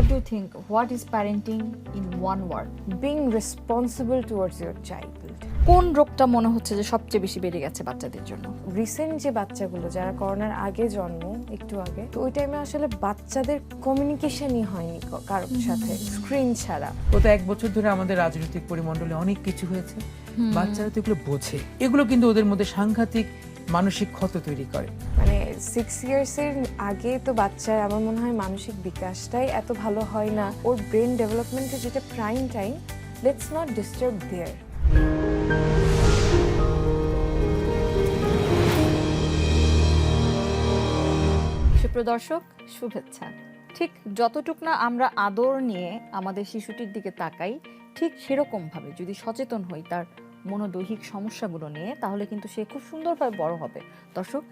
What do you think? What is parenting in one word? being responsible towards your child কোন রোগটা মনে হচ্ছে যে সবচেয়ে বেশি বেড়ে গেছে বাচ্চাদের জন্য? রিসেন্ট যে বাচ্চাগুলো যারা করোনার আগে জন্ম একটু আগে তো ওই টাইমে আসলে বাচ্চাদের কমিউনিকেশনই হয়নি কারোর সাথে স্ক্রিন ছাড়া। গত এক বছর ধরে আমাদের রাজনৈতিক পরিমণ্ডলে অনেক কিছু হয়েছে। বাচ্চারা তো এগুলো বোঝে। এগুলো কিন্তু ওদের মধ্যে সাংঘাতিক মানসিক ক্ষত তৈরি করে। মানে সিক্স ইয়ার্সের আগে তো বাচ্চার আমার মনে হয় মানসিক বিকাশটাই এত ভালো হয় না। ওর ব্রেন ডেভেলপমেন্টের যেটা prime time let's not disturb there সুপ্রিয় দর্শক শুভেচ্ছা। ঠিক যতটুক না আমরা আদর নিয়ে আমাদের শিশুটির দিকে তাকাই ঠিক সেরকমভাবে যদি সচেতন হই তার মনোদৈহিক সমস্যাগুলো নিয়ে, তাহলে কিন্তু সে খুব সুন্দরভাবে বড় হবে। দর্শক,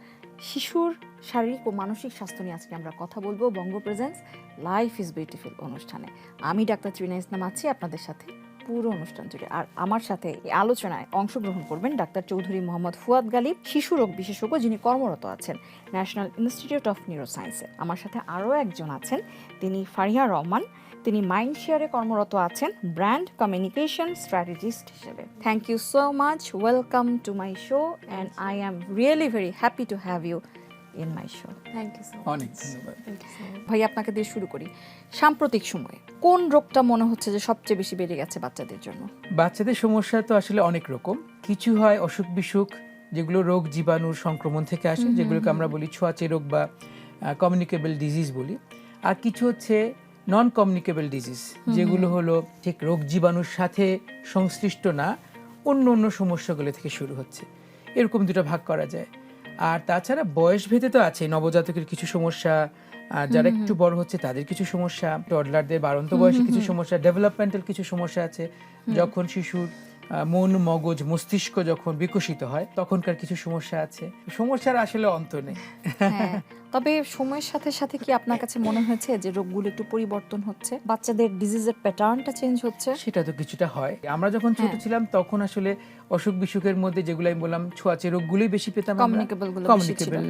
শিশুর শারীরিক ও মানসিক স্বাস্থ্য নিয়ে আজকে আমরা কথা বলব Banga presence life is beautiful অনুষ্ঠানে। আমি ডাক্তার ত্রিনা ইসলাম আছি, আপনাদের সাথে পুরো অনুষ্ঠান জুড়ে। আর আমার সাথে এই আলোচনায় অংশগ্রহণ করবেন ডাক্তার চৌধুরী মোহাম্মদ ফুয়াদ গালিব, শিশু রোগ বিশেষজ্ঞ যিনি কর্মরত আছেন ন্যাশনাল ইনস্টিটিউট অফ নিউরোসায়েন্সে। আমার সাথে আরও একজন আছেন, তিনি ফারিয়া রহমান তিনি মাইন্ড শেয়ারে কর্মরত আছেন ব্র্যান্ড কমিউনিকেশন স্ট্র্যাটেজিস্ট হিসেবে। Thank you so much welcome to my show and I am really very happy to have you in my show thank you so অনেক ধন্যবাদ। ভাই আপনাকে দিয়ে শুরু করি। সাম্প্রতিক সময়ে কোন রোগটা মনে হচ্ছে যে সবচেয়ে বেশি বেড়ে গেছে বাচ্চাদের জন্য? বাচ্চাদের সমস্যা তো আসলে অনেক রকম। কিছু হয় অসুখ বিসুখ যেগুলো রোগ জীবাণুর সংক্রমণ থেকে আসে যেগুলোকে আমরা বলি ছোঁয়াচে রোগ বা কমিউনিকেবল ডিজিজ বলি। আর কিছু হচ্ছে নন কমিউনিকেবল ডিজিজ যেগুলো হলো ঠিক রোগ জীবাণুর সাথে সংশ্লিষ্ট না অন্য অন্য সমস্যাগুলো থেকে শুরু হচ্ছে। এরকম দুটো ভাগ করা যায়। আর তাছাড়া বয়স ভেদে তো আছে নবজাতকের কিছু সমস্যা আর যারা একটু বড় হচ্ছে তাদের কিছু সমস্যা টডলারদের বারন্ত বয়সে কিছু সমস্যা ডেভেলপমেন্টাল কিছু সমস্যা আছে যখন শিশুর মন মগজ মস্তিষ্ক যখন বিকশিত হয় তখনকার কিছু সমস্যা আছে। সমস্যার আসলে অন্ত নেই। হ্যাঁ তবে সময়ের সাথে সাথে কি আপনার কাছে মনে হয়েছে যে রোগগুলো একটু পরিবর্তন হচ্ছে? বাচ্চাদের ডিজিজের প্যাটার্নটা চেঞ্জ হচ্ছে? সেটা তো কিছুটা হয়। আমরা যখন ছোট হ্যাঁ। ছিলাম তখন আসলে অসুখ বিসুখের মধ্যে যেগুলো আমি বললাম ছোঁয়াচে রোগগুলোই বেশি পেতামগুলো কমিউনিকেবল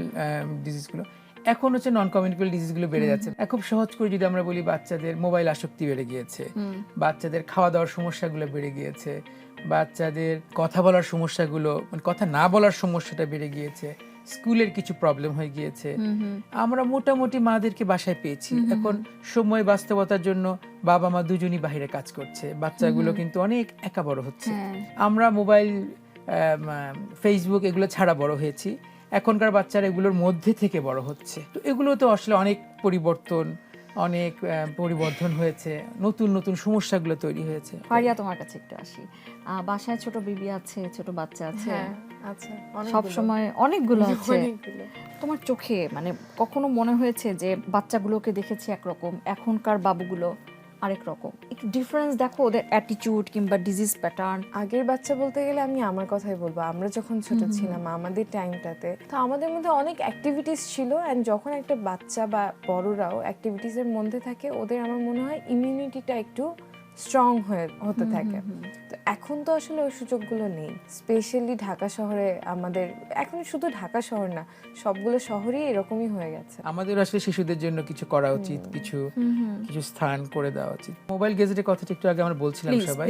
ডিজিজগুলো এখন হচ্ছে নন কমিউনিকেবল ডিজিজগুলো বেড়ে যাচ্ছে। খুব সহজ করে যদি আমরা বলি বাচ্চাদের মোবাইল আসক্তি বেড়ে গিয়েছে। বাচ্চাদের খাওয়া দাওয়ার সমস্যাগুলো বেড়ে গিয়েছে। বাচ্চাদের কথা বলার সমস্যাগুলো মানে কথা না বলার সমস্যাটা বেড়ে গিয়েছে স্কুলের কিছু প্রবলেম হয়ে গিয়েছে। আমরা মোটামুটি মাদেরকে বাসায় পেয়েছি। এখন সময় বাস্তবতার জন্য বাবা মা দুজনই বাহিরে কাজ করছে। বাচ্চাগুলো কিন্তু অনেক একা বড় হচ্ছে। হ্যাঁ। আমরা মোবাইল ফেসবুক এগুলো ছাড়া বড় হয়েছি। এখনকার বাচ্চারা এগুলোর মধ্যে থেকে বড় হচ্ছে। তো এগুলো তো আসলে অনেক পরিবর্তন অনেক পরিবর্তন পরিবর্ধন হয়েছে নতুন নতুন সমস্যাগুলো তৈরি হয়েছে। ফারিয়া তোমার কাছে একটু আসি। আহ, বাসায় ছোট বিবি আছে ছোট বাচ্চা আছে। আচ্ছা সব সময় অনেকগুলো আছে। তোমার চোখে মানে কখনো মনে হয়েছে যে বাচ্চাগুলোকে দেখেছি একরকম এখনকার বাবুগুলো আরেক রকম। একটু ডিফারেন্স দেখো ওদের অ্যাটিটিউড কিংবা ডিজিজ প্যাটার্ন আগের বাচ্চা বলতে গেলে আমি আমার কথাই বলব আমরা যখন ছোট ছিলাম আমাদের টাইমটাতে তো আমাদের মধ্যে অনেক অ্যাক্টিভিটিস ছিল অ্যান্ড যখন একটা বাচ্চা বা বড়রাও অ্যাক্টিভিটিসের মধ্যে থাকে ওদের আমার মনে হয় ইমিউনিটিটা একটু স্ট্রং হয়ে হতে থাকে। এখন তো আসলে ওই সুযোগগুলো নেই। স্পেশালি ঢাকা শহরে আমাদের এখন শুধু ঢাকা শহর না সবগুলো শহরই এরকমই হয়ে গেছে। আমাদের আসলে শিশুদের জন্য কিছু করা উচিত কিছু কিছু স্থান করে দেওয়া উচিত। মোবাইল গেজেটের কথাটা একটু আগে আমরা বলছিলাম সবাই।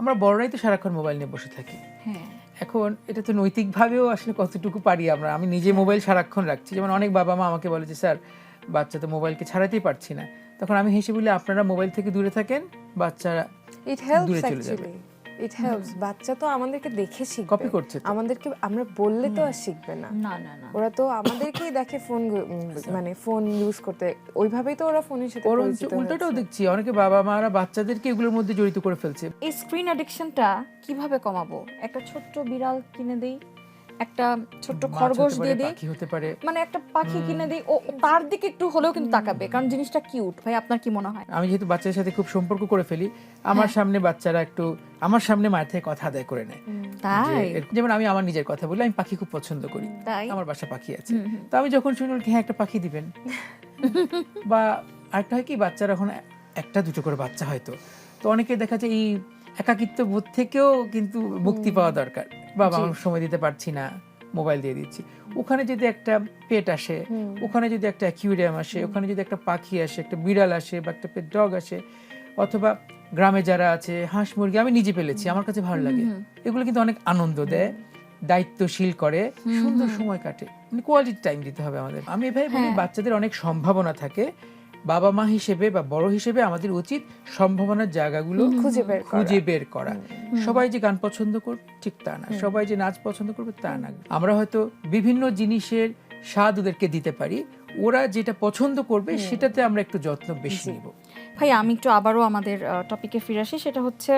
আমরা বড়রাই তো সারাক্ষণ মোবাইল নিয়ে বসে থাকি। হ্যাঁ। এখন এটা তো নৈতিকভাবেও আসলে কতটুকু পারি আমরা? আমি নিজে মোবাইল সারাক্ষণ রাখছি। যেমন অনেক বাবা মা আমাকে বলে যে স্যার বাচ্চা তো মোবাইলকে ছাড়াতেই পারছি না। তখন আমি হেসে বলি আপনারা মোবাইল থেকে দূরে থাকেন বাচ্চারা ইট হেল্পস দূরে চলে যাবে। ইট হেল্পস বাচ্চা তো আমাদেরকে দেখে শিখবে। কপি করছে আমাদেরকে আমরা বললে তো আর শিখবে না। না না না। ওরা তো আমাদেরকেই দেখে ফোন মানে ফোন ইউজ করতে। ওইভাবেই তো ওরা ফোনের সাথে পরিচিত উল্টোটাও দেখছি অনেকে বাবা মারা বাচ্চাদেরকে এগুলোর মধ্যে জড়িত করে ফেলছে। এই স্ক্রিন অ্যাডিকশনটা কীভাবে কমাবো? একটা ছোট্ট বিড়াল কিনে দেই? একটা ছোট্ট খরগোশ দিয়ে দিই। হতে পারে। মানে একটা পাখি কিনে দিই। ও তার দিকে একটু হলেও কিন্তু তাকাবে কারণ জিনিসটা কিউট। ভাই আপনার কি মনে হয়? আমি যেহেতু বাচ্চাদের সাথে খুব সম্পর্ক করে ফেলি আমার হ্যাঁ। সামনে বাচ্চারা একটু আমার সামনে মায়ের থেকে কথা আদায় করে নেয়। তাই? যেমন আমি আমার নিজের কথা বলি আমি পাখি খুব পছন্দ করি। আমার বাসা পাখি আছে। তো আমি যখন শুনি হ্যাঁ একটা পাখি দিবেন। বা আরেকটা হয় কি বাচ্চারা এখন একটা দুটো করে বাচ্চা হয়তো তো। অনেকে দেখা যায় এই একাকিত্ব বোধ থেকেও কিন্তু মুক্তি পাওয়া দরকার। বাবা আমার সময় দিতে পারছি না মোবাইল দিয়ে দিচ্ছি। ওখানে যদি একটা পেট আসে ওখানে যদি একটা অ্যাকিউরিয়াম আসে ওখানে যদি একটা পাখি আসে একটা বিড়াল আসে বা একটা পেট ডগ আসে অথবা গ্রামে যারা আছে হাঁস মুরগি আমি নিজে পেলেছি আমার কাছে ভালো লাগে। এগুলো কিন্তু অনেক আনন্দ দেয় দায়িত্বশীল করে সুন্দর সময় কাটে। মানে কোয়ালিটি টাইম দিতে হবে আমাদের। আমি এভাবে বলি বাচ্চাদের অনেক সম্ভাবনা থাকে বাবা মা হিসেবে বা বড় হিসেবে আমাদের উচিত সম্ভাবনার জায়গাগুলো খুঁজে বের করা। খুঁজে বের করা। সবাই যে গান পছন্দ করবে ঠিক তা না। সবাই যে নাচ পছন্দ করবে তা না। আমরা হয়তো বিভিন্ন জিনিসের স্বাদ ওদেরকে দিতে পারি। ওরা যেটা পছন্দ করবে সেটাতে আমরা একটু যত্ন বেশি নিব। ভাই আমি একটু আবারও আমাদের টপিকে ফিরে আসি। সেটা হচ্ছে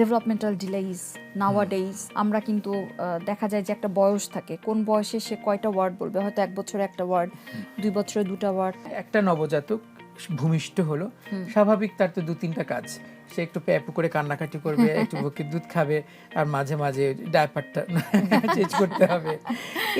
ডেভেলপমেন্টাল ডিলেইস নাওয়া ডেইজ আমরা কিন্তু দেখা যায় যে একটা বয়স থাকে। কোন বয়সে সে কয়টা ওয়ার্ড বলবে? হয়তো এক বছরে একটা ওয়ার্ড দুই বছরে দুটা ওয়ার্ড একটা নবজাতক ভূমিষ্ঠ হলো। স্বাভাবিক তার তো দু তিনটা কাজ। সে একটু প্যাপু করে কান্নাকাটি করবে একটু বুকে দুধ খাবে আর মাঝে মাঝে ডায়পারটা চেঞ্জ করতে হবে।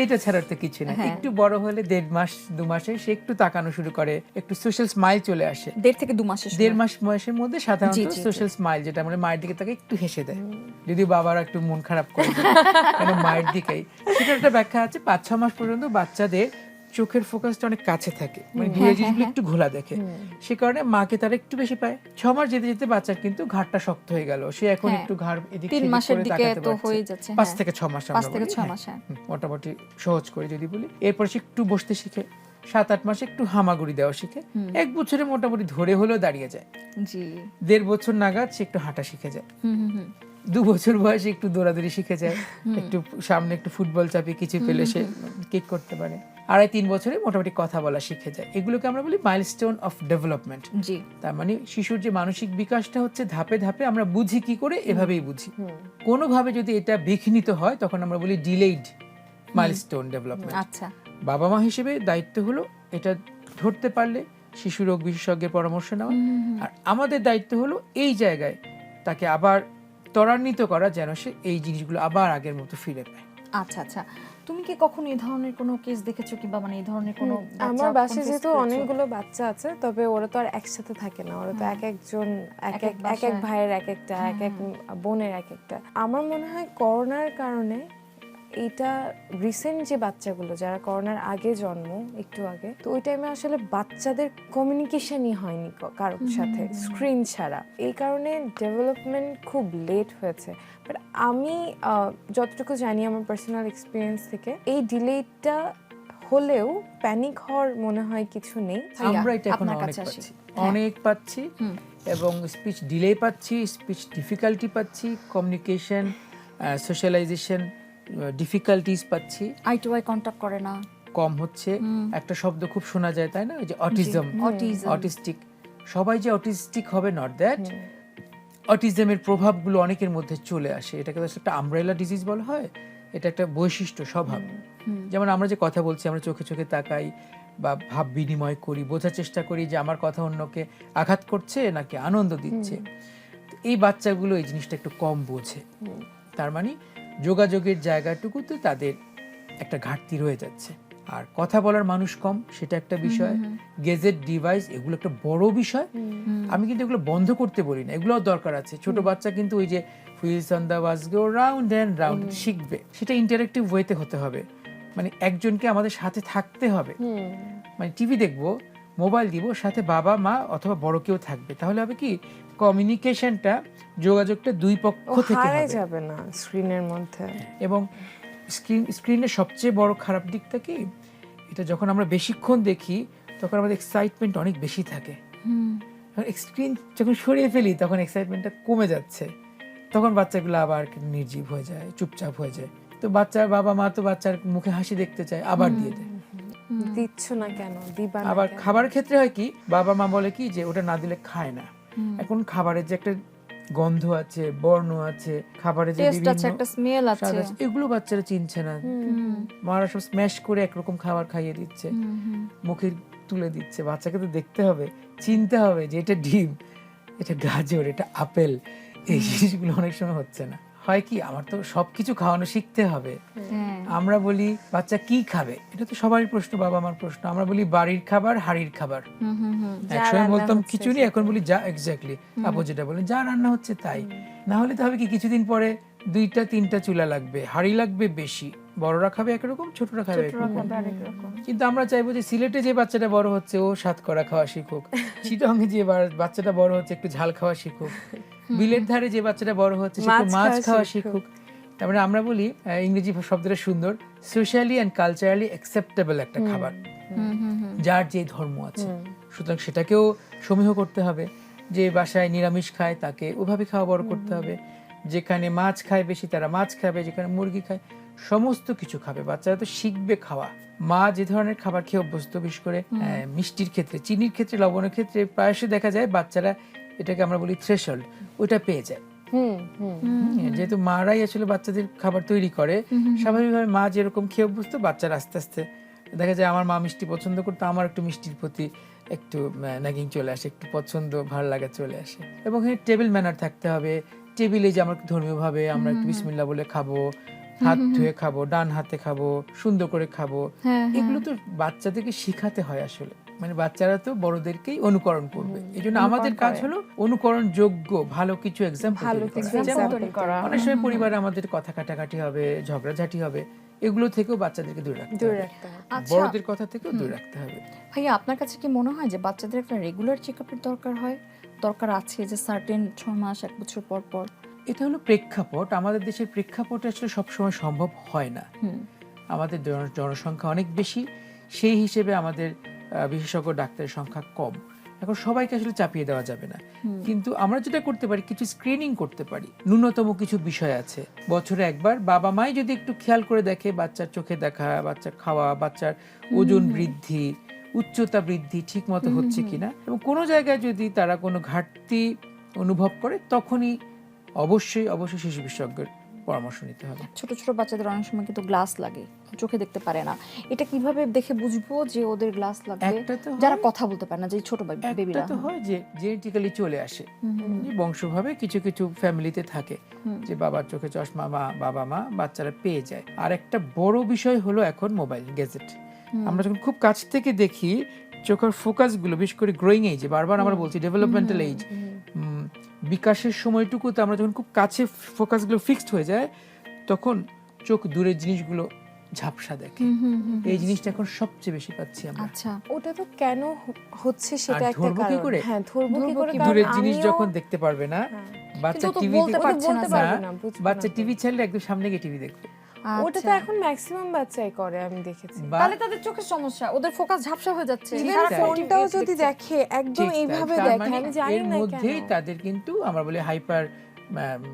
এটা ছাড়া তো কিছু না। হ্যাঁ। একটু বড় হলে দেড় মাস দু মাসে সে একটু তাকানো শুরু করে একটু সোশ্যাল স্মাইল চলে আসে। দেড় থেকে দু মাসের দেড় মাস বয়সের মধ্যে সাধারণত। সোশ্যাল স্মাইল যেটা আমরা মায়ের দিকে তাকে একটু হেসে দেয়। যদি বাবারা একটু মন খারাপ করে মায়ের দিকেই? সেটা একটা ব্যাখ্যা আছে পাঁচ ছ মাস পর্যন্ত বাচ্চাদের চোখের ফোকাসটা অনেক কাছে থাকে। মানে হ্যাঁ, দূরে জিনিসগুলো একটু ঘোলা দেখে। সে কারণে মাকে তারা একটু বেশি পায়। ছ মাস যেতে যেতে বাচ্চার কিন্তু ঘাড়টা শক্ত হয়ে গেল। সে এখন হ্যাঁ। একটু ঘাড় এদিক তিন মাসের দিকে তো হয়ে যাচ্ছে, পাঁচ হ্যাঁ। থেকে ছ মাস পাঁচ থেকে ছ হ্যাঁ। মাস, হ্যাঁ। মোটামুটি সহজ করে যদি বলি। এরপর সে একটু বসতে শিখে। সাত আট মাসে একটু হামাগুড়ি দেওয়া শিখে। এক বছরে মোটামুটি ধরে হলেও দাঁড়িয়ে যায়। দেড় বছর নাগাদ সে একটু হাঁটা শিখে যায়। দু বছর বয়সে একটু দৌড়াদৌড়ি শিখে যায়। একটু সামনে একটু ফুটবল চাপিয়ে কিছু পেলে সে কিক করতে পারে। আড়াই তিন বছরে মোটামুটি কথা বলা শিখে যায়। এগুলোকে আমরা বলি মাইলস্টোন অফ ডেভেলপমেন্ট জি। তার মানে শিশুর যে মানসিক বিকাশটা হচ্ছে ধাপে ধাপে আমরা বুঝি কি করে এভাবেই বুঝি। কোনোভাবে যদি এটা বিঘ্নিত হয় তখন আমরা বলি ডিলেইড মাইলস্টোন ডেভেলপমেন্ট আচ্ছা। বাবা মা হিসেবে দায়িত্ব হলো এটা ধরতে পারলে শিশু রোগ বিশেষজ্ঞের পরামর্শ নেওয়া। আর আমাদের দায়িত্ব হলো এই জায়গায় তাকে আবার ত্বরান্বিত করা যেন সে এই জিনিসগুলো আবার আগের মতো ফিরে পায়। আচ্ছা আচ্ছা। তুমি কি কখনো এই ধরনের কোনো কেস দেখেছ কিংবা মানে এই ধরনের কোনো আমার বাসায় যেহেতু অনেকগুলো বাচ্চা আছে তবে ওরা তো আর একসাথে থাকে না। ওরা তো এক একজন এক এক এক এক। ভাইয়ের এক একটা এক এক বোনের এক একটা আমার মনে হয় করোনার কারণে এটা রিসেন্ট যে বাচ্চাগুলো যারা করোনার আগে জন্ম একটু আগে তো ওই টাইমে আসলে বাচ্চাদের কমিউনিকেশনই হয়নি কারোর সাথে স্ক্রিন ছাড়া। এই কারণে ডেভেলপমেন্ট খুব লেট হয়েছে। বাট আমি যতটুকু জানি আমার পার্সোনাল এক্সপিরিয়েন্স থেকে এই ডিলেটা হলেও প্যানিক হওয়ার মনে হয় কিছু নেই। আমরা এটা এখন অনেক কাছে পাচ্ছি। হ্যাঁ। অনেক পাচ্ছি এবং স্পিচ ডিলে পাচ্ছি স্পিচ ডিফিকাল্টি পাচ্ছি কমিউনিকেশন সোশ্যালাইজেশন ডিফিকাল্টিস পাচ্ছি। আই টু আই কন্টাক্ট করে না। কম হচ্ছে। একটা শব্দ খুব শোনা যায় তাই না? যে অটিজম অটিস্টিক সবাই যে অটিস্টিক হবে নট দ্যাট অটিজমের প্রভাবগুলো অনেকের মধ্যে চলে আসে। এটাকে তো একটা আমব্রেলা ডিজিজ বলা হয়। এটা একটা বৈশিষ্ট্য স্বভাব। যেমন আমরা যে কথা বলছি আমরা চোখে চোখে তাকাই বা ভাব বিনিময় করি বোঝার চেষ্টা করি যে আমার কথা অন্যকে আঘাত করছে নাকি আনন্দ দিচ্ছে। এই বাচ্চাগুলো এই জিনিসটা একটু কম বোঝে। তার মানে যোগাযোগের জায়গাটুকুতে তাদের একটা ঘাটতি রয়ে যাচ্ছে। আর কথা বলার মানুষ কম সেটা একটা বিষয়। গেজেট ডিভাইস এগুলো একটা বড় বিষয়। আমি কিন্তু এগুলো বন্ধ করতে বলি না এগুলোও দরকার আছে। ছোট বাচ্চা কিন্তু ওই যে wheels on the was go round and round শিখবে। সেটা ইন্টারেক্টিভ ওয়েতে হতে হবে। মানে একজনকে আমাদের সাথে থাকতে হবে। মানে টিভি দেখব মোবাইল দিব সাথে বাবা মা অথবা বড় কেউ থাকবে। তাহলে হবে কি? কমিউনিকেশনটা যোগাযোগটা দুই পক্ষ থেকে হারাই হবে। যাবে না স্ক্রিনের মধ্যে। এবং স্ক্রিন স্ক্রিনের সবচেয়ে বড় খারাপ দিকটা কি? এটা যখন আমরা বেশিক্ষণ দেখি তখন আমাদের এক্সাইটমেন্ট অনেক বেশি থাকে। স্ক্রিন যখন সরিয়ে ফেলি তখন এক্সাইটমেন্টটা কমে যাচ্ছে। তখন বাচ্চাগুলো আবার নির্জীব হয়ে যায় চুপচাপ হয়ে যায়। তো বাচ্চার বাবা মা তো বাচ্চার মুখে হাসি দেখতে চায় আবার দিয়ে দেয়। দিচ্ছ না কেন? দিবা আবার খাবার ক্ষেত্রে হয় কি বাবা মা বলে কি যে ওটা না দিলে খায় না। এখন খাবারের যে একটা গন্ধ আছে বর্ণ আছে খাবারের যে টেস্ট আছে বিভিন্ন একটা স্মেল আছে। আছে, এগুলো বাচ্চারা চিনছে না। মারা সব স্ম্যাশ করে একরকম খাবার খাইয়ে দিচ্ছে। মুখে তুলে দিচ্ছে। বাচ্চাকে তো দেখতে হবে চিনতে হবে যে এটা ডিম এটা গাজর এটা আপেল এই জিনিসগুলো অনেক সময় হচ্ছে না। হয় কি আমার তো সবকিছু খাওয়ানো শিখতে হবে। হ্যাঁ। আমরা বলি বাচ্চা কি খাবে? এটা তো সবারই প্রশ্ন বাবা আমার প্রশ্ন। আমরা বলি বাড়ির খাবার হাড়ির খাবার। হুম হুম হুম একসময় বলতাম খিচুড়ি এখন বলি যা এক্স্যাক্টলি আপু যেটা বলেন যা রান্না হচ্ছে তাই। না হলে তো হবে কি কিছুদিন পরে দুইটা তিনটা চুলা লাগবে হাড়ি লাগবে বেশি। বড়রা খাবে একরকম ছোটরা খাবে একরকম। কিন্তু আমরা চাইব যে সিলেটে যে বাচ্চাটা বড় হচ্ছে ও সাত করা খাওয়া শিখুক। চিটংয়ে যে বাচ্চাটা বড় হচ্ছে একটু ঝাল খাওয়া শিখুক। বিলের ধারে যে বাচ্চাটা বড় হচ্ছে সে মাছ খাওয়া শিখুক। তারপরে আমরা বলি ইংরেজি শব্দটা সুন্দর। সোশ্যালি অ্যান্ড কালচারালি অ্যাকসেপ্টেবল একটা খাবার। যার যে ধর্ম আছে। সুতরাং সেটাকেও সমীহ করতে হবে। যে বাসায় নিরামিষ খায় তাকে ওভাবে খাওয়া বড় করতে হবে। যেখানে মাছ খায় বেশি তারা মাছ খাবে যেখানে মুরগি খায় সমস্ত কিছু খাবে। বাচ্চারা তো শিখবে খাওয়া। মা যে ধরনের খাবার খেয়ে অভ্যস্ত বিশেষ করে মিষ্টির ক্ষেত্রে চিনির ক্ষেত্রে লবণের ক্ষেত্রে প্রায়শই দেখা যায় বাচ্চারা এটাকে আমরা বলি থ্রেশল্ড ওটা পেয়ে যায়। যেহেতু মারাই আসলে বাচ্চাদের খাবার তৈরি করে স্বাভাবিকভাবে মা যেরকম খেয়ে অভ্যস্ত বাচ্চারা আস্তে আস্তে দেখা যায় আমার মা মিষ্টি পছন্দ করতো আমার একটু মিষ্টির প্রতি একটু নাগিং চলে আসে একটু পছন্দ ভালো লাগা চলে আসে। এবং টেবিল ম্যানার থাকতে হবে টেবিলে যে আমরা ধর্মীয় ভাবে আমরা একটু বিসমিল্লা বলে খাব হাত ধুয়ে খাব ডান হাতে খাব সুন্দর করে খাব। হ্যাঁ, এগুলো তো বাচ্চাদেরকে শিখাতে হয় আসলে। মানে বাচ্চারা তো বড়দেরকেই অনুকরণ করবে। এই জন্য আমাদের কাজ হলো অনুকরণ যোগ্য ভালো কিছু এক্সাম্পল। অনেক সময় পরিবারে আমাদের কথা কাটাকাটি হবে ঝগড়াঝাটি হবে এগুলো থেকেও বাচ্চাদেরকে দূরে রাখতে হবে। আচ্ছা বড়দের কথা থেকেও দূরে রাখতে হবে। ভাইয়া আপনার কাছে কি মনে হয় যে বাচ্চাদের একটা রেগুলার চেক আপের দরকার হয়? দরকার আছে যে সার্টেন ছ মাস এক বছর পর পর? এটা হলো প্রেক্ষাপট। আমাদের দেশের প্রেক্ষাপটে আসলে সবসময় সম্ভব হয় না। আমাদের জনসংখ্যা অনেক বেশি সেই হিসেবে আমাদের বিশেষজ্ঞ ডাক্তারের সংখ্যা কম। এখন সবাইকে আসলে চাপিয়ে দেওয়া যাবে না। কিন্তু আমরা যেটা করতে পারি কিছু স্ক্রিনিং করতে পারি। ন্যূনতম কিছু বিষয় আছে। বছরে একবার বাবা মাই যদি একটু খেয়াল করে দেখে বাচ্চার চোখে দেখা বাচ্চার খাওয়া বাচ্চার ওজন বৃদ্ধি উচ্চতা বৃদ্ধি ঠিক মতো হচ্ছে কিনা এবং কোনো জায়গায় যদি তারা কোনো ঘাটতি অনুভব করে তখনই অবশ্যই অবশ্যই শিশু বিশেষজ্ঞের পরামর্শ নিতে হবে। ছোট ছোট বাচ্চাদের অনেক সময় কিন্তু গ্লাস লাগে চোখে দেখতে পারে না। এটা কীভাবে দেখে বুঝব যে ওদের গ্লাস লাগবে? যারা কথা বলতে পারে না যে ছোট বেবিরা তো হয় যে জেনেটিক্যালি চলে আসে। বংশভাবে কিছু কিছু ফ্যামিলিতে থাকে। যে বাবার চোখে চশমা মা বাবা মা বাচ্চারা পেয়ে যায়। আর একটা বড় বিষয় হলো এখন মোবাইল গ্যাজেট আমরা যখন খুব কাছ থেকে দেখি চোখের ফোকাসগুলো বিশেষ করে গ্রোয়িং এজ বারবার আমরা বলছি ডেভেলপমেন্টাল এজ বিকাশের সময়টুকুতে আমরা যখন খুব কাছে ফোকাসগুলো ফিক্সড হয়ে যায় তখন চোখ দূরের জিনিসগুলো ঝাপসা দেখে। এই জিনিসটা এখন সবচেয়ে বেশি পাচ্ছি আমরা। আচ্ছা ওটা তো কেন হচ্ছে সেটা একটা কারণ। করে? হ্যাঁ ধরবো কি করে? দূরের জিনিস যখন দেখতে পারবে না হ্যাঁ। বাচ্চা টিভি দেখতে পারছে না বাচ্চা টিভি ছাড়লে একদম সামনে গিয়ে টিভি দেখবে। ওটা তো আচ্ছা। এখন ম্যাক্সিমাম বাচ্চাই করে আমি দেখেছি। তাহলে তাদের চোখের সমস্যা ওদের ফোকাস ঝাপসা হয়ে যাচ্ছে। ইভেন ফোনটাও যদি দেখে একদম এইভাবে দেখে মানে আমি জানি এর মধ্যেই তাদের কিন্তু আমরা বলি হাইপার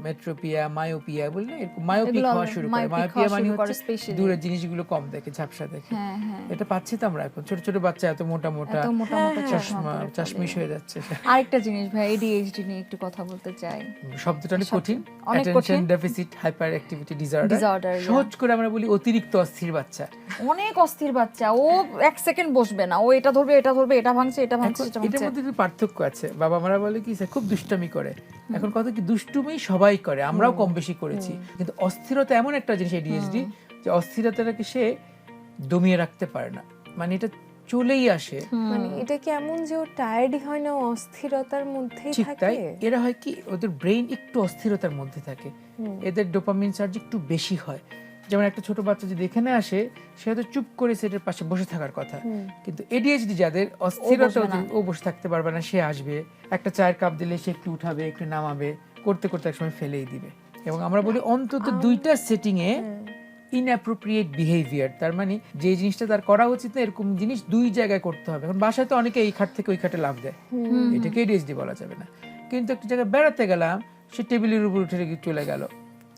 মেট্রোপিয়া মায়োপিয়া বললে এরকম মায়োপিক হওয়া শুরু করে। মায়োপিয়া মানে হচ্ছে। দূরের জিনিসগুলো কম দেখে ঝাপসা দেখে। হ্যাঁ হ্যাঁ। এটা পাচ্ছি তো আমরা এখন। ছোট ছোট বাচ্চা এত মোটা মোটা। মোটা চশমা। চাশমিশ হয়ে যাচ্ছে। আরেকটা জিনিস ভাই এডিএইচডি নিয়ে একটু কথা বলতে চাই। শব্দটা অনেক কঠিন। Attention deficit hyperactivity disorder সহজ করে আমরা বলি অতিরিক্ত অস্থির বাচ্চা। অনেক অস্থির বাচ্চা। ও এক সেকেন্ড বসবে না। ও এটা ধরবে এটা ধরবে এটা ভাঙছে এটা ভাঙছে এটার মধ্যে পার্থক্য আছে? বাবা মারা বলে কি খুব দুষ্টামি করে। এখন কত কি দুষ্টুমি সবাই করে আমরাও কম বেশি করেছি। কিন্তু অস্থিরতা এমন একটা জিনিস এডিএসডি যে অস্থিরতাটাকে সে দমিয়ে রাখতে পারে না। মানে এটা চলেই আসে। মানে এটা কি এমন যে ও টায়ার্ডই হয় না অস্থিরতার মধ্যেই থাকে? তাই। এরা হয় কি ওদের ব্রেইন একটু অস্থিরতার মধ্যে থাকে। এদের ডোপামিন চার্জ একটু বেশি হয়। যেমন একটা ছোট বাচ্চা যদি এখানে আসে সে হয়তো চুপ করে সেটার পাশে বসে থাকার কথা। কিন্তু এডিএইচডি যাদের অস্থিরতা ও বসে থাকতে পারবে না সে আসবে। একটা চায়ের কাপ দিলে সে একটু উঠাবে একটু নামাবে। করতে করতে একসময় ফেলেই দিবে। এবং আমরা বলি অন্তত দুইটা সেটিং এ ইনঅ্যাপ্রোপ্রিয়েট বিহেভিয়ার তার মানে যে জিনিসটা তার করা উচিত না এরকম জিনিস দুই জায়গায় করতে হবে। এখন বাসায় তো অনেকে এই খাট থেকে ওই খাটে লাভ দেয়। এটাকে এডিএইচডি বলা যাবে না। কিন্তু একটা জায়গায় বেড়াতে গেলাম সে টেবিলের উপর উঠে রেখে চলে গেল।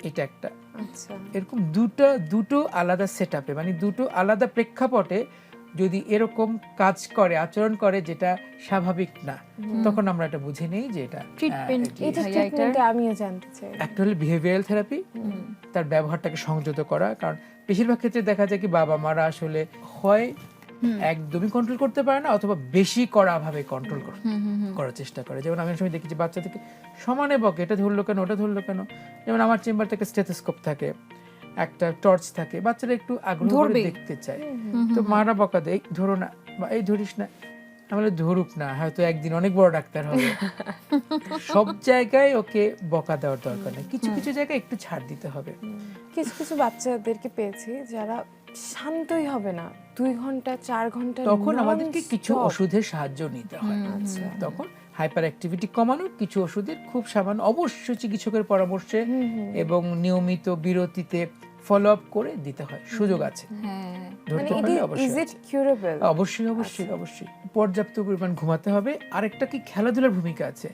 এটা একটা। আচ্ছা। এরকম দুটো দুটো আলাদা সেট মানে দুটো আলাদা প্রেক্ষাপটে যদি এরকম কাজ করে আচরণ করে যেটা স্বাভাবিক না তখন আমরা এটা বুঝে নেই যে এটা আমিও জানতে চাই। একটা হলো বিহেভিয়ারাল থেরাপি তার ব্যবহারটাকে সংযত করা কারণ বেশিরভাগ ক্ষেত্রে দেখা যায় কি বাবা মারা আসলে হয় একদমই কন্ট্রোল করতে পারে না অথবা বেশি করা ভাবে কন্ট্রোল করার চেষ্টা করে। যেমন আমি সময় দেখি যে বাচ্চা থেকে সমানে বকে এটা ধরলো কেন ওটা ধরলো কেন? যেমন আমার চেম্বার থেকে স্টেথোস্কোপ থাকে। একটা টর্চ থাকে বাচ্চারা একটু আগ্রহ করে দেখতে চায়। তো মারা বকা দেয় ধরো না বা এই ধরিস না। আমি বলি, ধরুক না হয়তো একদিন অনেক বড় ডাক্তার হবে। সব জায়গায় ওকে বকা দেওয়ার দরকার নেই। কিছু কিছু জায়গায় একটু ছাড় দিতে হবে। কিছু কিছু বাচ্চাদেরকে পেয়েছি যারা শান্তই হবে না। দুই ঘণ্টা চার ঘণ্টা তখন আমাদেরকে কিছু ওষুধের সাহায্য নিতে হয়। আচ্ছা। তখন হাইপার অ্যাক্টিভিটি কমানোর কিছু ওষুধের খুব সামান্য অবশ্যই চিকিৎসকের পরামর্শে এবং নিয়মিত বিরতিতে ফলো আপ করে দিতে হয় সুযোগ আছে। হ্যাঁ। মানে ধরতে পারলে অবশ্যই ইট আছে। কিউরেবল অবশ্যই অবশ্যই অবশ্যই। পর্যাপ্ত পরিমাণ ঘুমাতে হবে। আরেকটা কি খেলাধুলার ভূমিকা আছে?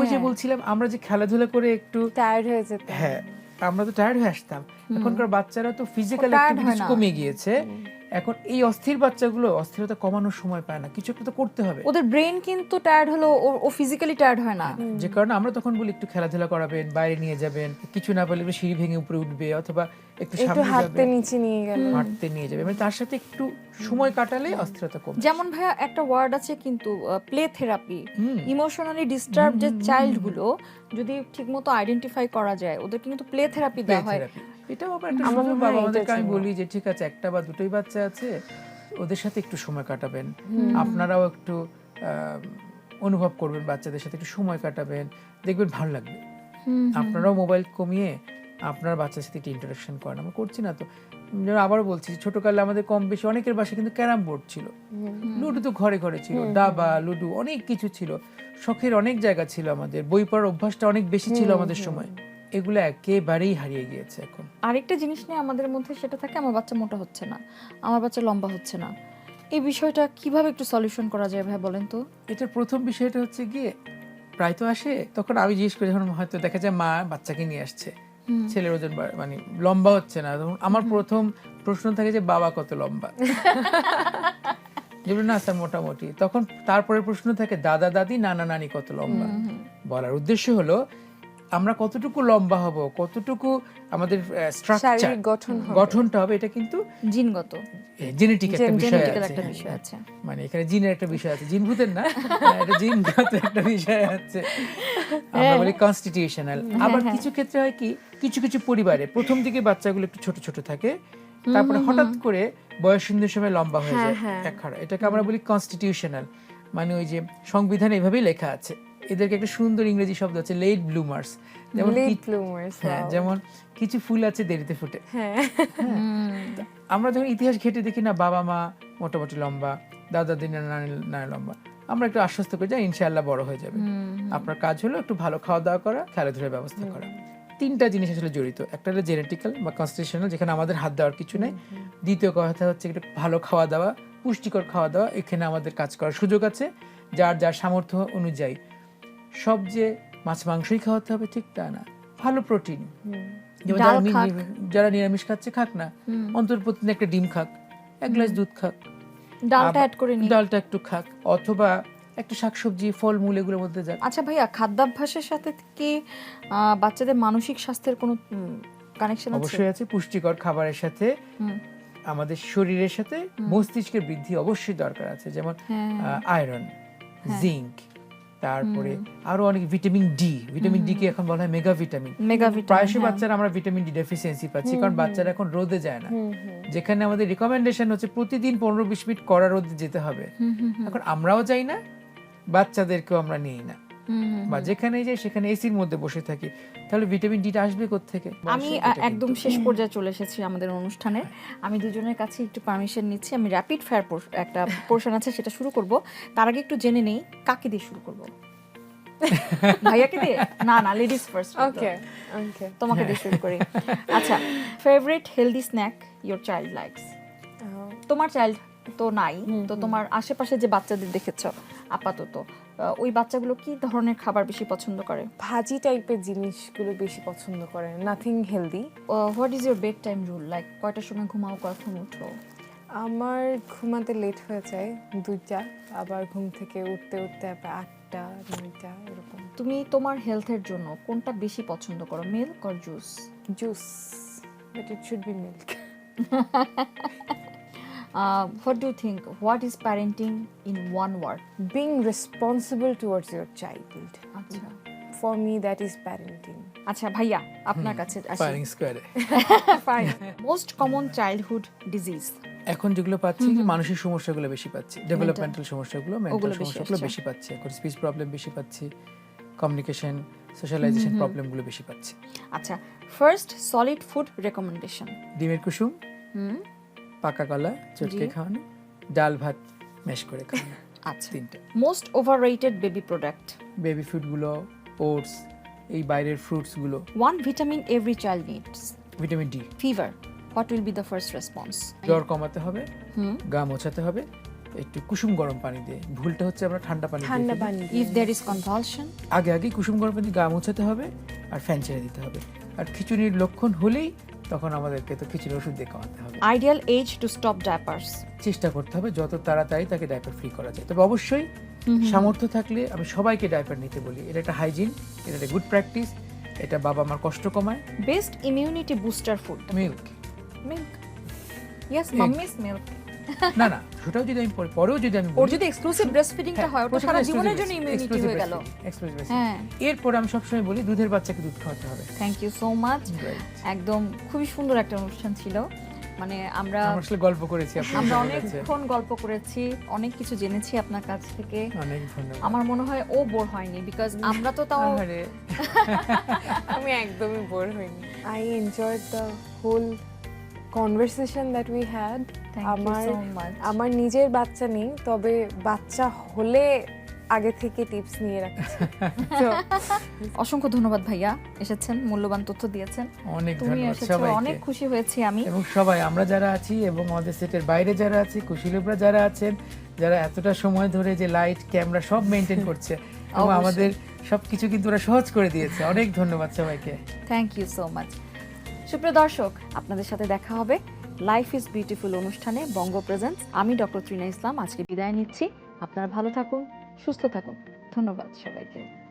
ওই যে বলছিলাম আমরা যে খেলাধুলা করে একটু টায়ার্ড হয়ে যেতে হ্যাঁ আমরা তো টায়ার্ড হয়ে আসতাম। এখনকার বাচ্চারা তো ফিজিক্যাল অ্যাক্টিভিটিস কমে গিয়েছে। এখন এই অস্থির বাচ্চাগুলো অস্থিরতা কমানোর সময় পায় না। কিছু একটা তো করতে হবে। ওদের ব্রেন কিন্তু টায়ার্ড হলো ও- ফিজিক্যালি টায়ার্ড হয় না। যে কারণে আমরা তখন বলি একটু খেলাধুলা করাবেন বাইরে নিয়ে যাবেন কিছু না পারলে সিঁড়ি ভেঙে উপরে উঠবে অথবা একটু একটু সামনে হাঁটতে নিচে নিয়ে গেল হাঁটতে নিয়ে যাবে মানে তার সাথে একটু সময় কাটালে অস্থিরতা কমবে যেমন ভাইয়া একটা ওয়ার্ড আছে কিন্তু প্লে থেরাপি ইমোশনালি ডিস্টার্ব যে চাইল্ডগুলো যদি ঠিকমতো আইডেন্টিফাই করা যায় ওদের কিন্তু প্লে থেরাপি দেওয়া হয়। এটাও আবার একটা সুযোগ বাবা আমাদেরকে আমি বলি যে ঠিক আছে একটা বা দুটোই বাচ্চা আছে ওদের সাথে একটু সময় কাটাবেন। আপনারাও একটু অনুভব করবেন বাচ্চাদের সাথে একটু সময় কাটাবেন দেখবেন ভালো লাগবে। আপনারাও মোবাইল কমিয়ে আপনার বাচ্চার সাথে একটু ইন্টারাকশন করেন। আমরা করছি না তো। যেমন আবারও বলছি ছোটকালে আমাদের কম বেশি অনেকের বাসায় কিন্তু ক্যারাম বোর্ড ছিল। লুডু তো ঘরে ঘরে ছিল দাবা লুডু অনেক কিছু ছিল। শখের অনেক জায়গা ছিল আমাদের। বই পড়ার অভ্যাসটা অনেক বেশি ছিল আমাদের সময়। এগুলো একেবারেই হারিয়ে গিয়েছে এখন। আরেকটা জিনিস নিয়ে আমাদের মধ্যে সেটা থাকে আমার বাচ্চা মোটা হচ্ছে না আমার বাচ্চা লম্বা হচ্ছে না। এই বিষয়টা কীভাবে একটু সলিউশন করা যায় ভাই বলেন তো? এটার প্রথম বিষয়টা হচ্ছে গিয়ে প্রায় তো আসে তখন আমি জিজ্ঞেস করি যখন হয়তো দেখা যায় মা বাচ্চাকে নিয়ে আসছে ছেলের ওজন মানে লম্বা হচ্ছে না। তখন আমার প্রথম প্রশ্ন থাকে যে বাবা কত লম্বা? যেগুলো না স্যার মোটামুটি। তখন তারপরে প্রশ্ন থাকে দাদা দাদি নানা নানি কত লম্বা? বলার উদ্দেশ্য হলো আমরা কতটুকু লম্বা হব কতটুকু আমাদের স্ট্রাকচার গঠন। গঠনটা হবে এটা কিন্তু জিনগত। জেনেটিক একটা বিষয় আছে। একটা হ্যাঁ। বিষয় আছে। মানে এখানে জিনের একটা বিষয় আছে। জিন ভূতের না? হ্যাঁ, এটা জিনগত একটা বিষয় আছে। আমরা বলি কনস্টিটিউশনাল আবার কিছু ক্ষেত্রে হয় কি কিছু কিছু পরিবারে প্রথম দিকে বাচ্চাগুলো একটু ছোট ছোট থাকে তারপরে হঠাৎ করে বয়সন্ধির সময় লম্বা হয়ে যায় এক এটাকে আমরা বলি কনস্টিটিউশনাল মানে ওই যে সংবিধান এভাবেই লেখা আছে। এদেরকে একটা সুন্দর ইংরেজি শব্দ আছে লেট ব্লুমার্স যেমন হ্যাঁ যেমন কিছু ফুল আছে দেরিতে ফুটে। হ্যাঁ। আমরা যখন ইতিহাস ঘেটে দেখি না বাবা মা মোটামুটি লম্বা দাদা দিন নানি লম্বা আমরা একটু আশ্বস্ত করি যে ইনশাআল্লাহ বড় হয়ে যাবে। আপনার কাজ হলো একটু ভালো খাওয়া দাওয়া করা খেলাধুলার ব্যবস্থা করা। তিনটা জিনিস আসলে জড়িত। একটা হলো জেনেটিক্যাল বা কনস্টিটিউশনাল যেখানে আমাদের হাত দেওয়ার কিছু নেই। দ্বিতীয় কথা হচ্ছে একটু ভালো খাওয়া দাওয়া পুষ্টিকর খাওয়া দাওয়া এখানে আমাদের কাজ করার সুযোগ আছে। যার যার সামর্থ্য অনুযায়ী। সব যে মাছ মাংসই খাওয়াতে হবে ঠিক তা না। ভালো প্রোটিন। যারা নিরামিষ খাচ্ছে খাক না। অন্তর প্রতিদিন একটা ডিম খাক এক গ্লাস দুধ খাক। ডালটা অ্যাড করে নিই ডালটা একটু খাক অথবা একটু শাকসবজি ফলমূল এগুলোর মধ্যে যাক। আচ্ছা ভাইয়া খাদ্যাভ্যাসের সাথে কি বাচ্চাদের মানসিক স্বাস্থ্যের কোনো কানেকশন আছে? অবশ্যই আছে পুষ্টিকর খাবারের সাথে আমাদের শরীরের সাথে মস্তিষ্কের বৃদ্ধি অবশ্যই দরকার আছে। যেমন হ্যাঁ। আয়রন জিঙ্ক তারপরে আরও অনেক ভিটামিন ডি ভিটামিন ডি কে এখন বলা হয় মেগা ভিটামিন মেগা ভিটামিন প্রায়শই বাচ্চারা আমরা ভিটামিন ডি ডেফিসিয়েন্সি পাচ্ছি কারণ বাচ্চারা এখন রোদে যায় না। যেখানে আমাদের রিকমেন্ডেশন হচ্ছে প্রতিদিন পনেরো বিশ মিনিট করা রোদে যেতে হবে। এখন আমরাও যাই না বাচ্চাদেরকেও আমরা নিই না। বা যেখানে যাই সেখানে এসির মধ্যে বসে থাকি। তাহলে ভিটামিন ডিটা আসবে থেকে আমি একদম শেষ পর্যায়ে চলে এসেছি আমাদের অনুষ্ঠানে। আমি দুজনের কাছে একটু পারমিশন নিচ্ছি। আমি র্যাপিড ফায়ার একটা পোর্শন আছে সেটা শুরু করব। তার আগে একটু জেনে নেই কাকে দিয়ে শুরু করব? ভাইয়াকে দিয়ে? না না লেডিস ফার্স্ট ওকে ওকে তোমাকে দিয়ে শুরু করি। আচ্ছা favourite healthy snack your child likes তোমার চাইল্ড তো নাই তো তোমার আশেপাশে যে বাচ্চাদের দেখেছ আপাতত ওই বাচ্চাগুলো কি ধরনের খাবার বেশি পছন্দ করে? ভাজি টাইপের জিনিসগুলো বেশি পছন্দ করে nothing healthy what is your bed time rule like কয়টার সময় ঘুমাও কখন উঠো? আমার ঘুমাতে লেট হয়ে যায় দুইটা আবার ঘুম থেকে উঠতে উঠতে আবার আটটা নয়টা এরকম। তুমি তোমার হেলথের জন্য কোনটা বেশি পছন্দ করো milk or juice juice but it should be milk what do think what is parenting in one word being responsible towards your child আচ্ছা। For me that is parenting আচ্ছা ভাইয়া আপনার কাছে ফায়ারিং স্কোয়ারে মোস্ট কমন চাইল্ডহুড ডিজিজ এখন যেগুলো পাচ্ছি কি মানসিক সমস্যাগুলো বেশি পাচ্ছি। ডেভেলপমেন্টাল সমস্যাগুলো মেন্টাল ওগুলো বেশি সমস্যাগুলো আসছে। বেশি পাচ্ছি। এখন স্পিচ প্রবলেম বেশি পাচ্ছি। কমিউনিকেশন সোশ্যালাইজেশন প্রবলেমগুলো বেশি পাচ্ছি। আচ্ছা ফার্স্ট সলিড ফুড রেকমেন্ডেশন ডিমের কুসুম। হুম। পাকা কলা চটকে খাওয়ানো ডাল ভাত মেশ করে খাওয়ানো আচ্ছা। তিনটে। Most overrated baby product baby ফুডগুলো oats এই বাইরের ফ্রুটসগুলো one vitamin every child needs vitamin D fever what will be the first response জ্বর কমাতে হবে গা মোছাতে হবে একটু কুসুম গরম পানি দিয়ে। ভুলটা হচ্ছে আমরা ঠান্ডা পানি ঠান্ডা পানি ইফ দেয়ার ইজ কনভালশন আগে আগে কুসুম গরম পানি গা মোছাতে হবে আর ফ্যান ছেড়ে দিতে হবে। আর খিচুড়ির লক্ষণ হলেই তখন আমাদেরকে তো খিচুড়ি ওষুধ দিয়ে খাওয়াতে হবে। Ideal age to stop diapers চেষ্টা করতে হবে যত তাড়াতাড়ি তাকে ডাইপার ফ্রি করা যায়। তবে অবশ্যই সামর্থ্য থাকলে আমি সবাইকে ডাইপার নিতে বলি। এটা একটা হাইজিন এটা একটা গুড প্র্যাকটিস এটা বাবা মার কষ্ট কমায়। Best immunity booster food milk milk yes mummy's milk না না সেটাও যদি আমি পরে- পরেও যদি আমি ওর যদি এক্সক্লুসিভ ব্রেস্ট ফিডিংটা হ্যাঁ, ওটা সারা জীবনের জন্য ইমিউনিটি হয়ে গেল। breastfeeding। হ্যাঁ। এরপর আমি সবসময় বলি দুধের বাচ্চাকে দুধ খাওয়াতে হবে। থ্যাংক ইউ সো মাচ একদম খুবই সুন্দর একটা অনুষ্ঠান ছিল। মানে আমরা আসলে গল্প করেছি আমরা অনেকক্ষণ গল্প করেছি অনেক কিছু জেনেছি আপনার কাছ থেকে। অনেক ধন্যবাদ। আমার মনে হয় ও বোর হয়নি বিকজ আমরা তো তাও আমি একদমই বোর হইনি। I enjoyed the whole conversation that we had আমার আমার নিজের বাচ্চা নেই তবে বাচ্চা হলে আগে থেকে টিপস নিয়ে রাখছি। তো অসংখ্য ধন্যবাদ ভাইয়া এসেছেন মূল্যবান তথ্য দিয়েছেন। অনেক ধন্যবাদ অনেক খুশি হয়েছি আমি। এবং সবাই আমরা যারা আছি এবং আমাদের সেটের বাইরে যারা আছি কুশলীরা যারা আছেন যারা এতটা সময় ধরে যে লাইট ক্যামেরা সব মেনটেন করছে এবং। আমাদের সবকিছু কিন্তু ওরা সহজ করে দিয়েছে। অনেক ধন্যবাদ সবাইকে। থ্যাংক ইউ সো মাচ সুপ্রিয় দর্শক আপনাদের সাথে দেখা হবে লাইফ ইজ বিউটিফুল অনুষ্ঠানে বঙ্গ প্রেজেন্স আমি ডক্টর ত্রিনা ইসলাম আজকে বিদায় নিচ্ছি। আপনারা ভালো থাকুন। সুস্থ থাকুন ধন্যবাদ সবাইকে